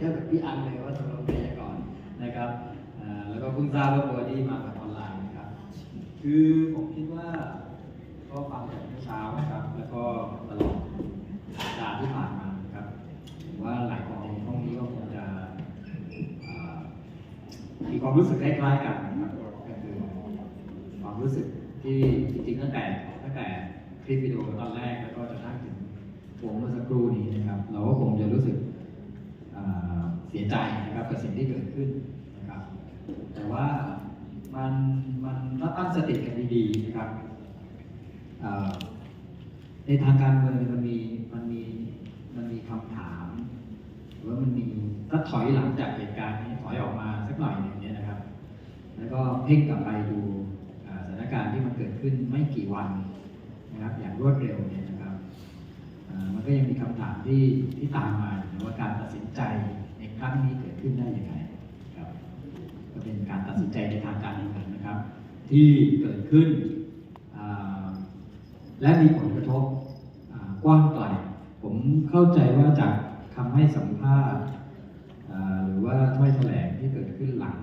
เทียบกับพี่อันเลยว่าตกลงใครจะก่อนนะครับแล้วก็เพิ่งทราบว่าบัวดี้มาแบบออนไลน์นะครับ คือผมคิดว่าก็ฟังจากเมื่อเช้านะครับ แล้วก็ตลอดสัปดาห์ที่ผ่านมานะครับผมว่าหลายคนในห้องนี้ก็คงจะมีความรู้สึกคล้ายๆกันนะครับก็คือความรู้สึกที่จริงๆตั้งแต่ตั้งแต่คลิปวิดีโอตอนแรกแล้วก็จะนั่งถึงวงเมื่อสักครู่นี้นะครับ เราก็คงจะรู้สึก เสียใจนะครับกับสิ่งที่เกิดขึ้นนะครับ แต่ว่ามันมันถ้าตั้งสติกันดีๆนะครับในทางการเมืองมันมีมันมีมันมีคำถามหรือว่ามันมีถ้าถอยหลังจากเหตุการณ์นี้ถอยออกมาสักหน่อยหนึ่งเนี่ยนะครับ แล้วก็เพ่งกลับไปดูสถานการณ์ที่มันเกิดขึ้นไม่กี่วันนะครับอย่างรวดเร็วเนี่ย มันก็ยังมีคำถามที่ที่ตามมาอยู่ว่าการตัดสินใจในครั้งนี้เกิดขึ้นได้ยังไงครับก็เป็นการตัดสินใจในทางการเมืองนะครับ ที่เกิดขึ้น และมีผลกระทบกว้างไกลผมเข้าใจว่าจากคำให้สัมภาษณ์หรือว่าถ้อยแถลงที่เกิดขึ้นหลัง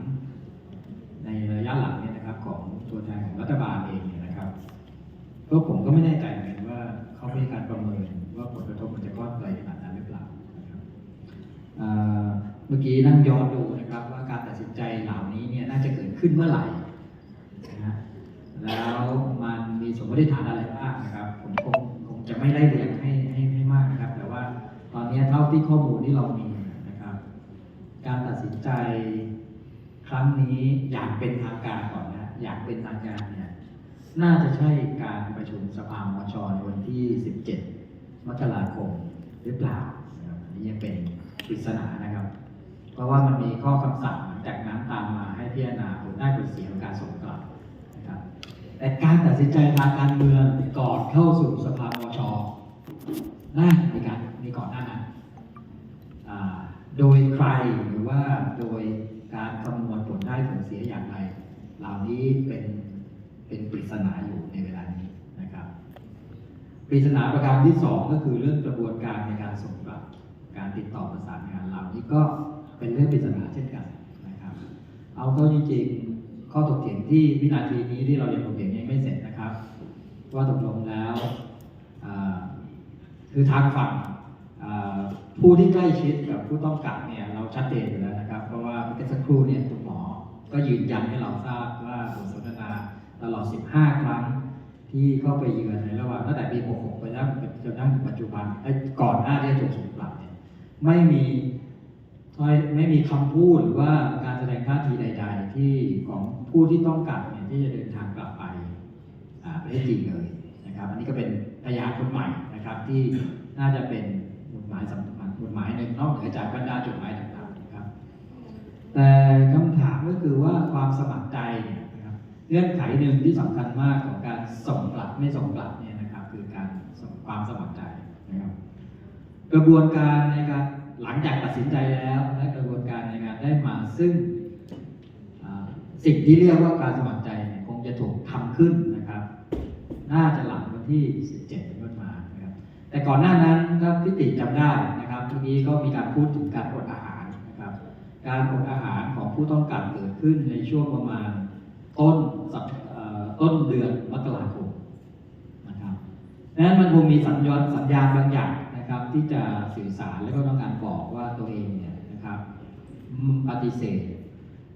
ในระยะหลังเนี่ยนะครับของตัวแทนของรัฐบาลเองเนี่ยนะครับก็ผมก็ไม่แน่ใจเหมือนกันว่าเขามีการประเมิน ว่าผลกระทบมันจะกว้างไกลขนาดนั้นหรือเปล่านะครับเมื่อกี้นั่งย้อนดูนะครับ ว่าการตัดสินใจเหล่านี้เนี่ยน่าจะเกิดขึ้นเมื่อไหร่นะฮะแล้วมันมีสมมติฐานอะไรบ้างนะครับ ผมคงคงจะไม่ได้เรียงให้ให้ให้มากนะครับ แต่ว่าตอนนี้เท่าที่ข้อมูลที่เรามีนะครับ การตัดสินใจครั้งนี้อย่างเป็นทางการก่อนนะอย่างเป็นทางการเนี่ยน่าจะใช่การประชุมสภามชในวันที่ 17 มกราคมหรือเปล่านะครับอันนี้ยังเป็นปริศนานะครับ เพราะว่ามันมีข้อคำสั่งหลังจากนั้นตามมาให้พิจารณาผลได้ผลเสียของการส่งกลับนะครับแต่การตัดสินใจทางการเมืองก่อนเข้าสู่สภามชน่ามีการมีก่อนหน้านั้นอ่าโดยใครหรือว่าโดยการคำนวณผลได้ผลเสียอย่างไร เหล่านี้เป็นเป็นปริศนาอยู่ในเวลานี้นะครับ ปริศนาประการที่สองก็คือเรื่องกระบวนการในการส่งกลับการติดต่อประสานงานเหล่านี้ก็เป็นเรื่องปริศนาเช่นกันนะครับ เอาเข้าจริงๆข้อถกเถียงที่วินาทีนี้ที่เรายังถกเถียงยังไม่เสร็จนะครับ ว่าตกลงแล้วคือทางฝั่งผู้ที่ใกล้ชิดกับผู้ต้องกักเนี่ยเราชัดเจนอยู่แล้วนะครับ เพราะว่าเมื่อสักครู่เนี่ยคุณหมอ ก็ยืนยันให้เราทราบว่าบทสนทนาตลอด 15 ครั้ง ที่เข้าไปเยือนในระหว่างตั้งแต่ปี 66 ไปจนจนถึงปัจจุบันก่อนหน้าที่จะถูกส่งกลับเนี่ยไม่มีไม่มีคำพูดหรือว่าการแสดงท่าทีใด ๆ ที่ของผู้ที่ต้องกลับเนี่ยที่จะเดินทางกลับไปอ่าประเทศจีนเลยนะครับ อันนี้ก็เป็นพยานคนใหม่นะครับที่น่าจะเป็นหมุดหมายสำคัญหมุดหมายหนึ่งนอกเหนือจากบรรดาจดหมายต่างๆนะครับ แต่คำถามก็คือว่าความสมัครใจเนี่ย เงื่อนไขหนึ่งที่สำคัญมากของการส่งกลับไม่ส่งกลับเนี่ยนะครับ คือการส่งความสมัครใจนะครับ กระบวนการในการหลังจากตัดสินใจแล้ว และกระบวนการในการได้มาซึ่งสิ่งที่เรียกว่าการสมัครใจเนี่ยคงจะถูกทำขึ้นนะครับ น่าจะหลังวันที่ 17เป็นต้นมานะครับ แต่ก่อนหน้านั้นถ้าพิติจำได้นะครับทีนี้ก็มีการพูดถึงการอดอาหารนะครับ การอดอาหารของผู้ต้องการเกิดขึ้นในช่วงประมาณ ต้นสัปเอ่อต้นเดือนมกราคมนะครับดังนั้นมันคงมีสัญญาณสัญญาณบางอย่างนะครับ ที่จะสื่อสารและก็ต้องการบอกว่าตัวเองเนี่ยนะครับปฏิเสธ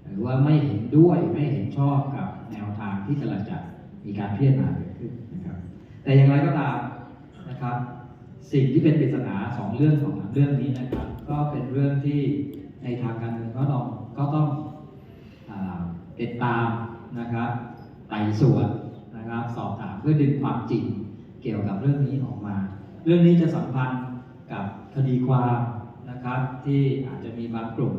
หรือว่าไม่เห็นด้วยไม่เห็นชอบกับแนวทางที่กำลังจะมีการพิจารณาเกิดขึ้นนะครับ แต่อย่างไรก็ตามนะครับ สิ่งที่เป็นปริศนาสองเรื่องของเรื่องนี้นะครับ ก็เป็นเรื่องที่ในทางการเมืองก็ต้องก็ต้องติดตาม นะครับไต่สวนนะครับ สอบถามเพื่อดึงความจริงเกี่ยวกับเรื่องนี้ออกมา เรื่องนี้จะสัมพันธ์กับคดีความนะครับ ที่อาจจะมีบางกลุ่ม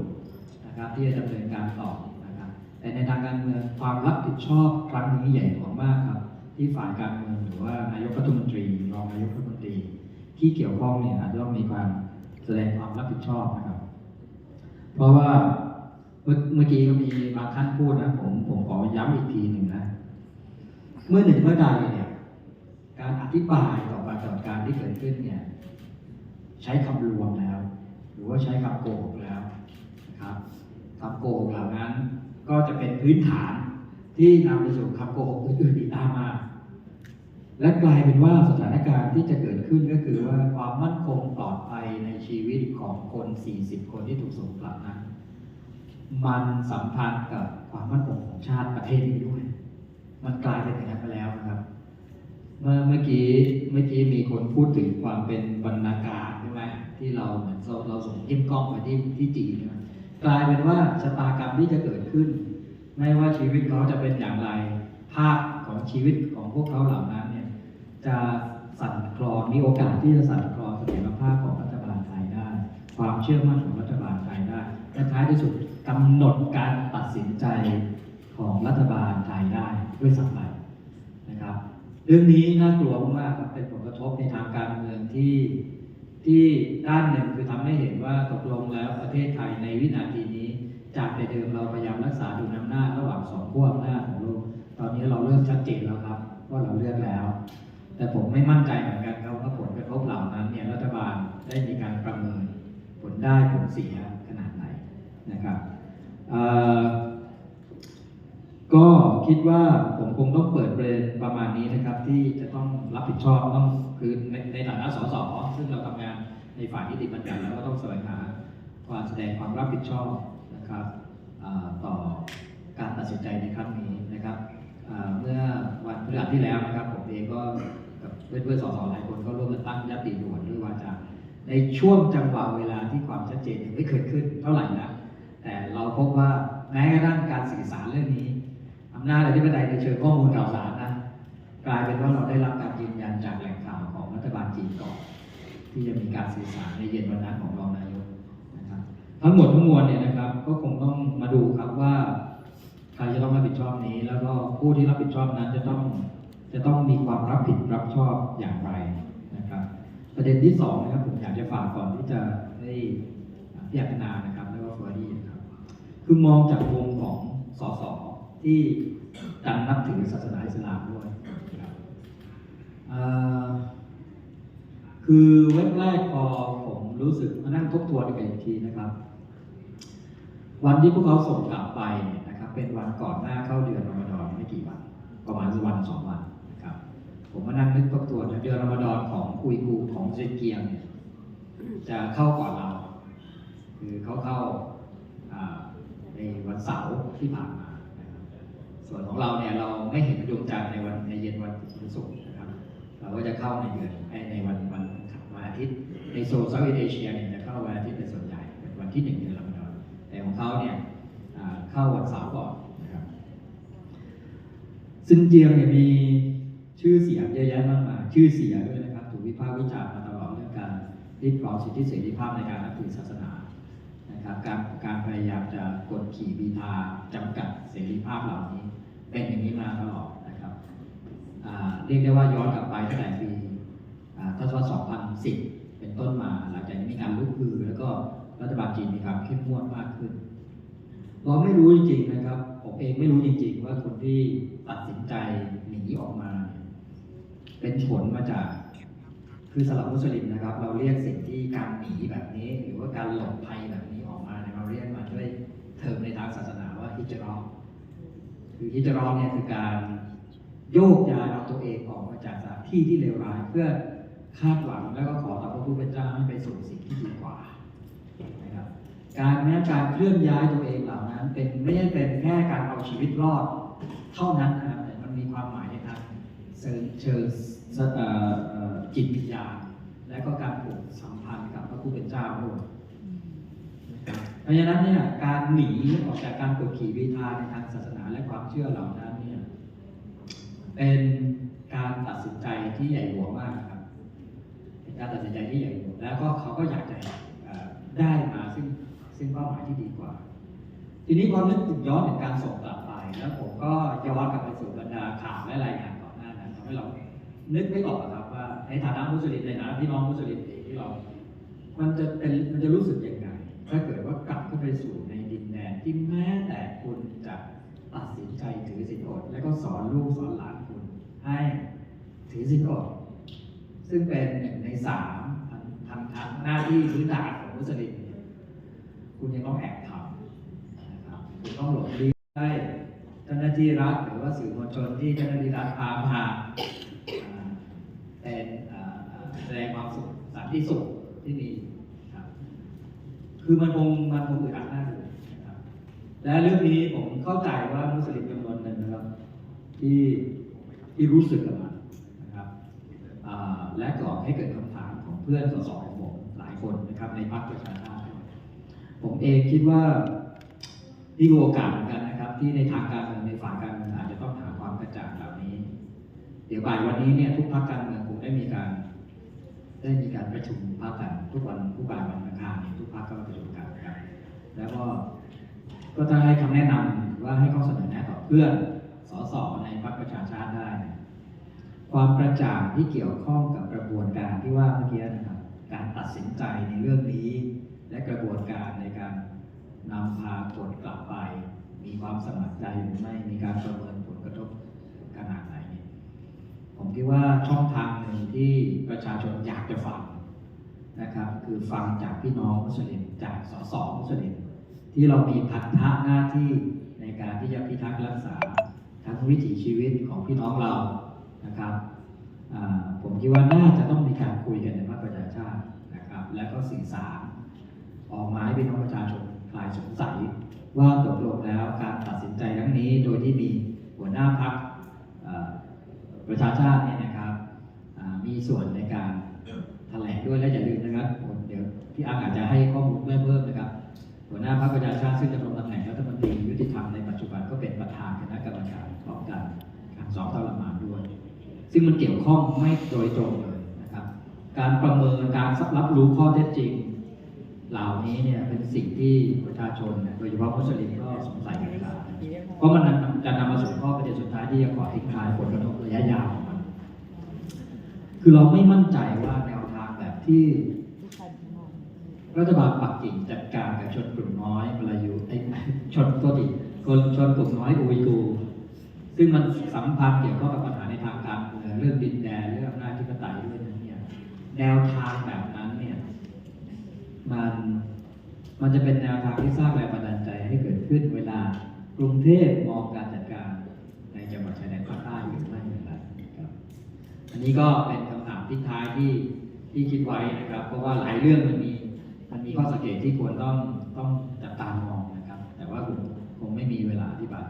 นะครับ ที่จะดำเนินการต่อนะครับ แต่ในทางการเมืองความรับผิดชอบครั้งนี้ใหญ่หลวงมากครับ ที่ฝ่ายการเมืองหรือว่านายกรัฐมนตรีรองนายกรัฐมนตรี ที่เกี่ยวข้องเนี่ยอาจจะต้องมีความแสดงความรับผิดชอบนะครับ เพราะว่า เมื่อกี้ก็มีบางท่านพูดนะผมผมขอย้ำอีกทีหนึ่งนะ เมื่อหนึ่งเมื่อใดเนี่ยการอธิบายต่อปรากฏการณ์ที่เกิดขึ้นเนี่ย ใช้คำลวงแล้ว หรือว่าใช้คำโกหกแล้วนะครับคำโกหกเหล่านั้น ก็จะเป็นพื้นฐานที่นำไปสู่คำโกหกอื่นๆอีกตามมา และกลายเป็นว่าสถานการณ์ที่จะเกิดขึ้นก็คือว่าความมั่นคงปลอดภัยในชีวิตของคน 40 คนที่ถูกส่งกลับนั้น มันสัมพันธ์กับความมั่นคงของชาติประเทศนี้ด้วย มันกลายเป็นอย่างนั้นไปแล้วนะครับ เมื่อเมื่อกี้เมื่อกี้มีคนพูดถึงความเป็นบรรณาการใช่ไหมที่เราเหมือนเราเราส่งยิ้มกล้องไปที่ที่จีนกลายเป็นว่าชะตากรรมที่จะเกิดขึ้น ไม่ว่าชีวิตเขาจะเป็นอย่างไร ภาพของชีวิตของพวกเขาเหล่านั้นเนี่ยจะสั่นคลอนมีโอกาสที่จะสั่นคลอนเสถียรภาพของรัฐบาลไทยได้ ความเชื่อมั่นของรัฐบาลไทยได้และท้ายที่สุด กำหนดการตัดสินใจของรัฐบาลไทยได้ด้วยซ้ำไปนะครับ เรื่องนี้น่ากลัวมากครับเป็นผลกระทบในทางการเมืองที่ที่ด้านหนึ่งคือทำให้เห็นว่าตกลงแล้วประเทศไทยในวินาทีนี้ จากแต่เดิมเราพยายามรักษาดุลอำนาจระหว่างสองขั้วอำนาจของโลกตอนนี้เราเริ่มชัดเจนแล้วครับว่าเราเลือกแล้ว แต่ผมไม่มั่นใจเหมือนกันครับว่าผลกระทบเหล่านั้นเนี่ยรัฐบาลได้มีการประเมินผลได้ผลเสียขนาดไหนนะครับ ก็คิดว่าผมคงต้องเปิดประเด็นประมาณนี้นะครับที่จะต้องรับผิดชอบต้องคือในในฐานะสสซึ่งเราทำงานในฝ่ายนิติบัญญัติแล้วก็ต้องแสวงหาความแสดงความรับผิดชอบนะครับต่อการตัดสินใจในครั้งนี้นะครับเมื่อวันพฤหัสที่แล้วนะครับผมเองก็กับเพื่อนๆสสหลายคนก็ร่วมกันตั้งยติด่วนด้วยวาจาในช่วงจังหวะเวลาที่ความชัดเจนยังไม่เกิดขึ้นเท่าไหร่นะ แต่เราพบว่าแม้กระทั่งการสื่อสารเรื่องนี้อำนาจอธิปไตยในเชิงข้อมูลข่าวสารนะกลายเป็นว่าเราได้รับการยืนยันจากแหล่งข่าวของรัฐบาลจีนก่อนที่จะมีการสื่อสารในเย็นวันนั้นของรองนายกนะครับ ทั้งหมดทั้งมวลเนี่ยนะครับ ก็คงต้องมาดูครับว่าใครจะต้องรับผิดชอบนี้ แล้วก็ผู้ที่รับผิดชอบนั้นจะต้องจะต้องมีความรับผิดรับชอบอย่างไรนะครับ ประเด็นที่สองนะครับผมอยากจะฝากก่อนที่จะได้พิจารณานะครับ คือมองจากวงของสสที่ดันนับถือศาสนาอิสลามด้วยครับคือเว็บแรกพอผมรู้สึกมานั่งทบทวนกันอีกทีนะครับ วันที่พวกเขาส่งกลับไปเนี่ยนะครับ เป็นวันก่อนหน้าเข้าเดือนรอมฎอนไม่กี่วัน ประมาณวันสองวันนะครับ ผมมานั่งนึกทบทวนเดือนรอมฎอนของอุยกูของเซเกียงจะเข้าก่อนเรา คือเขาเข้า ในวันเสาร์ที่ผ่านมานะครับส่วนของเราเนี่ยเราไม่เห็นดวงจันทร์ในวันในเย็นวันศุกร์นะครับ เราก็จะเข้าในเดือนในวันวันวันอาทิตย์ในโซนเซาท์เอเชียเนี่ยจะเข้าวันอาทิตย์เป็นส่วนใหญ่เป็นวันที่หนึ่งเดือนรอมฎอนแต่ของเขาเนี่ยเข้าวันเสาร์ก่อนนะครับซึ่งเจียงเนี่ยมีชื่อเสียงเยอะแยะมากมายชื่อเสียงด้วยนะครับถูกวิพากษ์วิจารณ์มาตลอดเรื่องการริดรอนสิทธิเสรีภาพในการนับถือศาสนา นะครับการการพยายามจะกดขี่บีทาจำกัดเสรีภาพเหล่านี้ เป็นอย่างนี้มาตลอดนะครับเรียกได้ว่าย้อนกลับไปตั้งแต่ปีอ่าทศวรรษ2010 เป็นต้นมาหลังจากนี้มีการลุกฮือแล้วก็รัฐบาลจีนมีความเข้มงวดมากขึ้น เราไม่รู้จริงๆนะครับ ผมเองไม่รู้จริง ๆ ว่าคนที่ตัดสินใจหนีออกมาเนี่ยเป็นผลมาจากคือสำหรับมุสลิมนะครับ เราเรียกสิ่งที่การหนีแบบนี้ หรือว่าการหลบภัยแบบ ทอมในทางศาสนาว่าฮิจราะห์คือฮิจราะห์เนี่ยคือการโยกย้ายเอาตัวเองออกมาจากสถานที่ที่เลวร้ายเพื่อคาดหวังแล้วก็ขอต่อพระผู้เป็นเจ้าให้ไปสู่สิ่งที่ดีกว่านะครับการแม้การเคลื่อนย้ายตัวเองเหล่านั้น เป็นไม่ใช่เป็นแค่การเอาชีวิตรอดเท่านั้นนะครับแต่มันมีความหมายในทางเชิงเชิงเอ่อเอ่อจิตวิญญาณและก็การผูกสัมพันธ์กับพระผู้เป็นเจ้าด้วย เพราะฉะนั้นเนี่ยการหนีออกจากการกดขี่วิธาในทางศาสนาและความเชื่อเหล่านั้นเนี่ยเป็นการตัดสินใจที่ใหญ่หลวงมากครับเป็นการตัดสินใจที่ใหญ่หลวงแล้วก็เขาก็อยากจะได้มาซึ่งซึ่งเป้าหมายที่ดีกว่า ทีนี้พอนึกถึงย้อนถึงการส่งกลับไปแล้วผมก็ย้อนกลับไปสู่บรรดาข่าวและรายงานก่อนหน้านั้นทำให้เรานึกไม่ออกครับว่าในฐานะมุสลิมในฐานะพี่น้องมุสลิมเองที่เรา มันจะเป็นมันจะรู้สึกอยังไง ถ้าเกิดว่ากลับเข้าไปสู่ในดินแดนที่แม้แต่คุณจะตัดสินใจถือศีลอด แล้วก็สอนลูกสอนหลานคุณ ให้ถือศีลอด ซึ่งเป็นหนึ่งในสามทางทางทางหน้าที่พื้นฐานของมุสลิมคุณยังต้องแอบทถูกต้องหลบลี้ได้เจ้าหน้าที่รัฐหรือว่าสื่อมวลชนที่เจ้าหน้าที่รัฐพามาเป็นแสดงความสุขสันติสุขที่มี คือมันคงมันคงอึดอัดหน้าดูนะครับและเรื่องนี้ผมเข้าใจว่ามุสลิมจำนวนหนึ่งนะครับ ที่ที่รู้สึกกับมันนะครับอ่าและก่อให้เกิดคำถามของเพื่อนสสของผมหลายคนนะครับในพรรคประชาชาติผมเองคิดว่านี่คือโอกาสเหมือนกันนะครับ ที่ในทางการเมืองในฝ่ายการเมืองอาจจะต้องหาความกระจ่างเหล่านี้ เดี๋ยวบ่ายวันนี้เนี่ยทุกพรรคการเมืองคงได้มีการ ได้มีการประชุมพรรคกันทุกวันทุกบ่ายวันอังคาร เนี่ยทุกพรรคก็ประชุมกันนะครับ แล้วก็ก็จะให้คำแนะนำว่าให้ข้อเสนอแนะต่อเพื่อนสสในพรรคประชาชาติได้ ความกระจ่างที่เกี่ยวข้องกับกระบวนการที่ว่าเมื่อกี้นะครับ การตัดสินใจในเรื่องนี้ และกระบวนการในการนำพาคนกลับไป มีความสมัครใจหรือไม่มีการประเมินผลกระทบขนาดไหน ผมคิดว่าช่องทางหนึ่งที่ประชาชนอยากจะฟัง นะครับ คือฟังจากพี่น้องมุสลิมจากสสมุสลิมที่เรามีพันธะหน้าที่ในการที่จะพิทักษ์รักษาทั้งวิถีชีวิตของพี่น้องเรานะครับผมคิดว่าน่าจะต้องมีการคุยกันในพรรคประชาชาตินะครับ และก็สื่อสารออกมาให้พี่น้องประชาชนคลายสงสัยว่าตกลงแล้วการตัดสินใจครั้งนี้โดยที่มีหัวหน้าพักประชาชาติเนี่ยนะครับมีส่วนในการแถลงด้วยและอย่าลืมนะ ผมเดี๋ยวพี่อาร์อาจจะให้ข้อมูลเพิ่มเพิ่มนะครับ หัวหน้าพรรคประชาชาติซึ่งดำรงตำแหน่งรัฐมนตรียุติธรรมในปัจจุบันก็เป็นประธานคณะกรรมการของการการสอบทรมานด้วย ซึ่งมันเกี่ยวข้องไม่โดยตรงเลยนะครับ การประเมินการรับรู้ข้อเท็จจริง เหล่านี้เนี่ยเป็นสิ่งที่ประชาชนโดยเฉพาะมุสลิมก็สงสัยกันได้เพราะมันจะนำมาสู่ข้อประเด็นสุดท้ายที่จะก่อทิ้งทายผลกระทบระยะยาวของมัน คือเราไม่มั่นใจว่าแนวทางแบบที่ รัฐบาลปักกิ่งจัดการกับชนกลุ่มน้อยมลายูไอ้ชนตัวดิคนชนกลุ่มน้อยอุยกูซึ่งมันสัมพันธ์เกี่ยวข้องกับปัญหาในทางการเมืองเรื่องดินแดนเรื่องอำนาจธิปไตยด้วยนะเนี่ยแนวทางแบบนั้นเนี่ยมันมันจะเป็นแนวทางที่สร้างแรงบันดาลใจให้เกิดขึ้นเวลากรุงเทพมองการจัดการในจังหวัดชายแดนภาคใต้หรือไม่อย่างไรครับ อันนี้ก็เป็นคำถามทิ้งท้ายที่ที่คิดไว้นะครับ เพราะว่าหลายเรื่องมันมี มันมีข้อสังเกตที่ควรต้องต้องจับตามองนะครับ แต่ว่าคงคงไม่มีเวลาอธิบาย